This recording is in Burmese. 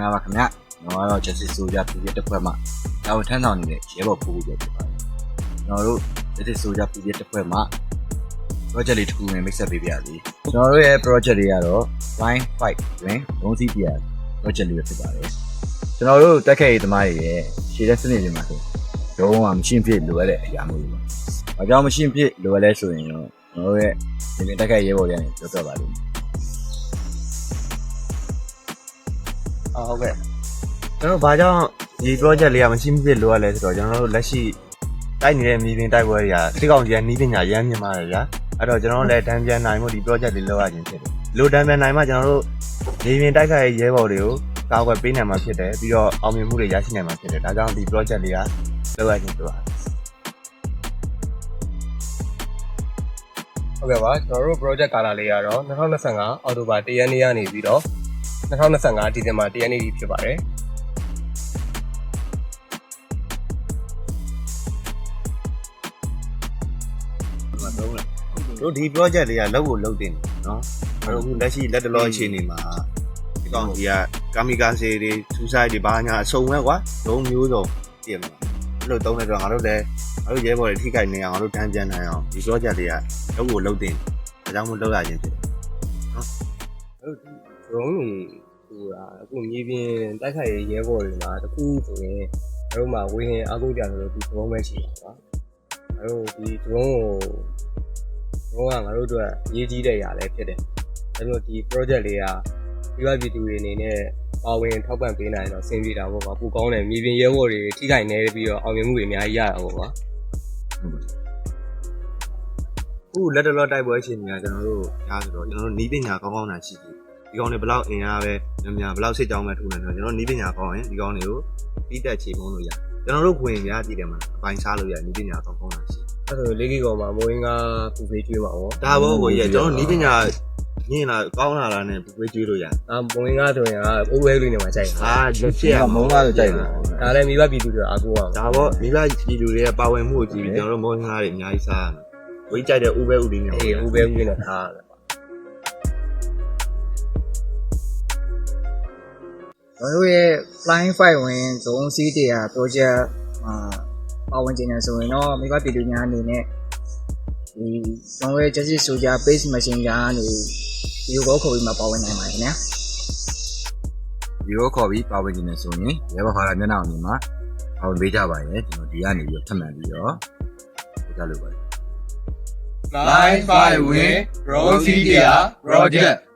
မင်္ဂလာပါခင်ဗျကျွန်တော်ကတော့ Justice Soldier ပြည်ပြတစ်ဖွဲ့မှတာဝန်ထမ်းဆောင်နေတဲ့ရဲဘော်ပို့ဖို့ဖြစ်ပါတယ်ကျွန်တော်တို့ Justice Soldier ပြည်ပြတစ်ဖွဲ့မှ project လေးတစ်ခုနဲ့မိတ်ဆက်ပေးပါရစေကျွန်တော်တို့ရဲ့ project လေးကတော့ Line Fight တွင်ဘုံစီပြ project လေးပဲဖြစ်ပါတယ်ကျွန်တော်တို့တက်ခဲ့ရေးသမားတွေရဲ့ရှေ့တဲ့စနစ်တွေမှာဆိုတော့မှမရှင်းဖြစ်လိုရတဲ့အရာမျိုးတွေပါ။ဘာကြောင့်မရှင်းဖြစ်လိုရလဲဆိုရင်တော့ကျွန်တော်တို့ရဲ့ဒီတက်ခဲ့ရဲဘော်တွေကနေပြောပြပါလိမ့်မယ် အာဟုတ်ကဲ့ကျွန်တော်ဘာကြောင့်ဒီ project လေးကမရှိမဖြစ်လိုရလဲဆိုတော့ကျွန်တော်တို့လက်ရှိတိုက်နေတဲ့မြေပြင်တိုက်ပွဲတွေကတိကောင်ကြီးကနီးပညာရမ်းမြင်ပါတယ်ဗျာအဲ့တော့ကျွန်တော်တို့လည်းတန်းပြန်နိုင်မှုဒီ project လေးလုပ်ရခြင်းဖြစ်တယ်လိုတန်းပြန်နိုင်မှကျွန်တော်တို့မြေပြင်တိုက်ခိုက်ရဲဘော်တွေကိုကာကွယ်ပေးနိုင်မှာဖြစ်တယ်ပြီးတော့အောင်မြင်မှုတွေရရှိနိုင်မှာဖြစ်တယ်ဒါကြောင့်ဒီ project လေးကလုပ်ရခြင်းဖြစ်ပါတယ်ဟုတ်ကဲ့ပါကျွန်တော်တို့ project ကာလလေးကတော့2025အောက်တိုဘာ1ရက်နေ့ကနေပြီးတော့ 2025ဒီဇင်ဘာ1ရက်နေ့ဖြစ်ပါတယ်တို့ဒီ project လေးကလုပ်ဖို့လုပ်တင်တယ်နော်အဲ့တော့အခုလက်ရှိလက်တလောအခြေအနေမှာဒီကောင်ကြီးကကာမီကာဆေတွေစူဆိုင်တွေဘာညာအစုံပဲကွာဒုံမျိုးစုံပြင်မှာအဲ့လိုတုံးနေတော့ငါတို့လည်းငါတို့ရဲဘော်တွေထိခိုက်နေအောင်ငါတို့တန်းပြန်နိုင်အောင်ဒီ project လေးကလုပ်ဖို့လုပ်တင်တယ်ဒါကြောင့်မို့လုပ်ရခြင်းဖြစ်တယ်အဲ့တော့ဒီ drone တွေဟိုဟာအခုမြေပြင်တိုက်ခိုက်ရေးရဲဘော်တွေမှာတခုဆိုရင်တို့မှာဝေဟင်အကုတ်ကြဆိုလို့ဒီ drone ပဲရှိတာပါအဲ့တော့ဒီ drone ကို drone ကငါတို့အတွက်အရေးကြီးတဲ့ຢာလည်းဖြစ်တယ်အဲ့တော့ဒီ project လေးကဒီဘက်ပြည်သူတွေအနေနဲ့ပါဝင်ထောက်ပံ့ပေးနိုင်တော့ဆင်ပြေတာပေါ့ကွာပူကောင်းတယ်မြေပြင်ရဲဘော်တွေထိခိုက်နေပြီးတော့အောင်မြင်မှုတွေအများကြီးရတာပေါ့ကွာအခုလက်တလောတိုက်ပွဲအခြေအနေကကျွန်တော်တို့ရားဆိုတော့ကျွန်တော်တို့နီးပညာကောင်းကောင်းတာရှိပြီ ဒီကောင်တွေဘလောက်အင်အားပဲများများဘလောက်စစ်ကြောင်းပဲထူနေတော့ကျွန်တော်နီးပညာကောင်းရင်ဒီကောင်တွေကိုပြီးတက်ချေမုန်းလို့ရကျွန်တော်တို့ခွင်များတည်တယ်မှာအပိုင်းစားလို့ရနီးပညာကောင်းကောင်းတာရှိအဲ့ဒါဆိုလေးကီကောင်မှာမိုးရင်းကပူဖေးကျွေးမှာပေါ့ဒါဘောကိုရကျွန်တော်နီးပညာညင်လာကောင်းလာတာနဲ့ပွေးကျွေးလို့ရအာမိုးရင်းကဆိုရင်အိုးဝဲလေးနေမှာကြိုက်တာအာလက်ဖြစ်မုံလာဆိုကြိုက်တယ်ဒါလည်းမိဘပြည်သူတွေအားကိုးအောင်ဒါဘောမိဘပြည်သူတွေကပါဝင်မှုကိုကြည့်ပြီးကျွန်တော်တို့မောင်းငါးတွေအများကြီးစားရတယ်ဝိကြိုက်တဲ့ဥပဲဥဒီမျိုးအေးအိုးဝဲလေးနဲ့ထားရတ ကျွန်တော်တို့ရဲ့ flying fight ဝင် zone C တရား project အာပါဝင်ခြင်းနဲ့ဆိုရင်တော့မိဘပြည်သူများအနေနဲ့ဒီကျွန်တော်ရဲ့ justice soldier base machine ကနေဒီကိုခေါ်ပြီးမှပါဝင်နိုင်ပါတယ်ခင်ဗျာဒီလိုခေါ်ပြီးပါဝင်နေတယ်ဆိုရင်ရဲဘော်ဟာရမျက်နှာအမြင်မှာပါဝင်ပေးကြပါရင်ကျွန်တော်ဒီကနေပြီးတော့ထပ်မံပြီးတော့ပြောကြလို့ပါတယ် Line 5 win Rosie Dia Project